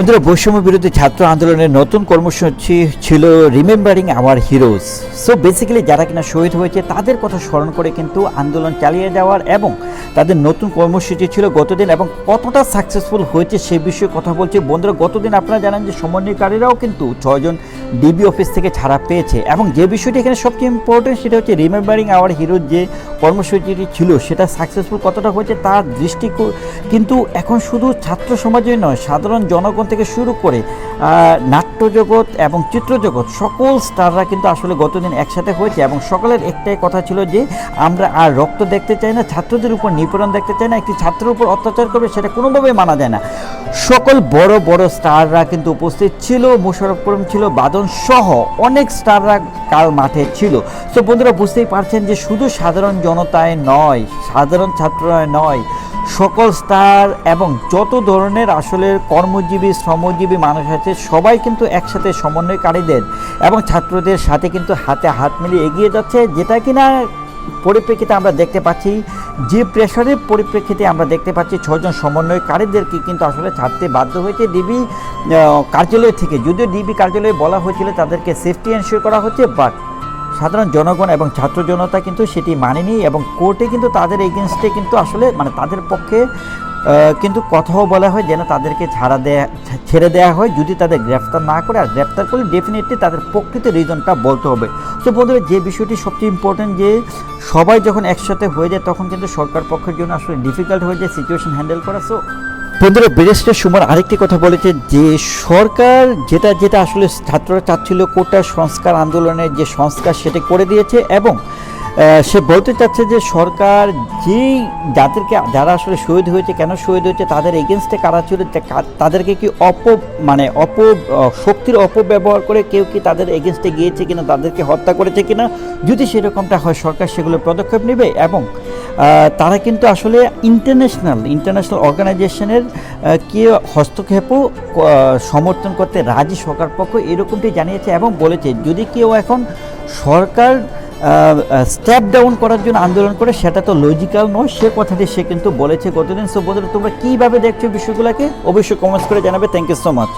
বন্ধুরা, বৈষম্য বিরোধী ছাত্র আন্দোলনের নতুন কর্মসূচি ছিল remembering our heroes so basically যারা কিনা শহীদ হয়েছে, তাদের কথা স্মরণ করে কিন্তু আন্দোলন চালিয়ে যাওয়ার এবং তাদের নতুন কর্মসূচি ছিল গতদিন এবং কতটা সাকসেসফুল হয়েছে সে বিষয়ে কথা বলছে। বন্ধুরা, গতদিন আপনারা জানেন যে সমন্বয়কারীরাও কিন্তু ছয়জন ডিবি অফিস থেকে ছাড়া পেয়েছে। এবং যে বিষয়টি এখানে সবচেয়ে ইম্পর্টেন্ট সেটা হচ্ছে রিমেম্বারিং আওয়ার হিরোজ যে কর্মসূচিটি ছিল, সেটা সাকসেসফুল কতটা হয়েছে তার দৃষ্টি কিন্তু এখন শুধু ছাত্র সমাজই নয়, সাধারণ জনগণ থেকে শুরু করে নাট্যজগৎ এবং চিত্রজগৎ, সকল স্টাররা কিন্তু আসলে গতদিন একসাথে হয়েছে। এবং সকলের একটাই কথা ছিল যে, আমরা আর রক্ত দেখতে চাই না, ছাত্রদের উপর নিপীড়ন দেখতে চাই না, একটি ছাত্রের উপর অত্যাচার করবে সেটা কোনোভাবেই মানা যায় না। সকল বড় বড় স্টাররা কিন্তু উপস্থিত ছিল, মোশারফ করিম ছিল বাদন সহ অনেক স্টাররা কাল মাঠে ছিল। তো বন্ধুরা, বুঝতেই পারছেন যে শুধু সাধারণ জনতায় নয়, সাধারণ ছাত্ররা নয়, সকল স্টার এবং যত ধরনের আসলে কর্মজীবী, শ্রমজীবী মানুষ আছে, সবাই কিন্তু একসাথে সমন্বয়কারীদের এবং ছাত্রদের সাথে কিন্তু হাতে হাত মিলিয়ে এগিয়ে যাচ্ছে, যেটা কিনা পরিপ্রেক্ষিতে আমরা দেখতে পাচ্ছি, যে প্রেশারের পরিপ্রেক্ষিতে আমরা দেখতে পাচ্ছি ছজন সমন্বয়কারীদেরকে কিন্তু আসলে ছাড়তে বাধ্য হয়েছে। ডিবি কার্যালয় থেকে। যদিও ডিবি কার্যালয়ে বলা হয়েছিল তাদেরকে সেফটি এনশিওর করা হচ্ছে বাট সাধারণ জনগণ এবং ছাত্র জনতা কিন্তু সেটি মানেনি এবং কোর্টে কিন্তু তাদের এগেনস্টে কিন্তু আসলে মানে তাদের পক্ষে কিন্তু কথাও বলা হয় যেন তাদেরকে ছাড়া দেয়া ছেড়ে দেওয়া হয়। যদি তাদের গ্রেফতার না করে, আর গ্রেফতার করলে ডেফিনেটলি তাদের প্রকৃত রিজনটা বলতে হবে। তো বন্ধুরা, যে বিষয়টি সবচেয়ে ইম্পর্টেন্ট যে সবাই যখন একসাথে হয়ে যায়, তখন কিন্তু সরকার পক্ষের জন্য আসলে ডিফিকাল্ট হয়ে যায় সিচুয়েশন হ্যান্ডেল করা। সো বন্ধুরা, ব্যারিস্টার সুমন আরেকটি কথা বলেছে যে, সরকার যেটা যেটা আসলে ছাত্ররা চাচ্ছিল কোটা সংস্কার আন্দোলনের যে সংস্কার সেটা করে দিয়েছে এবং সে বলতে চাচ্ছে যে সরকার যেই যাদেরকে, যারা আসলে শহীদ হয়েছে, কেন শহীদ হয়েছে, তাদের এগেনস্টে কারা ছিল তাদেরকে কি অপ মানে অপ শক্তির অপব্যবহার করে কেউ কি তাদের এগেনস্টে গিয়েছে কিনা, তাদেরকে হত্যা করেছে কিনা? যদি সেরকমটা হয়, সরকার সেগুলো পদক্ষেপ নেবে এবং তারা কিন্তু আসলে ইন্টারন্যাশনাল ইন্টারন্যাশনাল অর্গানাইজেশনের কে হস্তক্ষেপও সমর্থন করতে রাজি সরকার পক্ষ এরকমটি জানিয়েছে এবং বলেছে, যদি কেউ এখন সরকার স্টেপ ডাউন করার জন্য আন্দোলন করে, সেটা তো লজিক্যাল নয়। সে কথাটি সে কিন্তু বলেছে গতদিন। সো বন্ধুরা, তোমরা কীভাবে দেখছ বিষয়গুলোকে? অবশ্যই কমেন্টস করে জানাবে। Thank you so much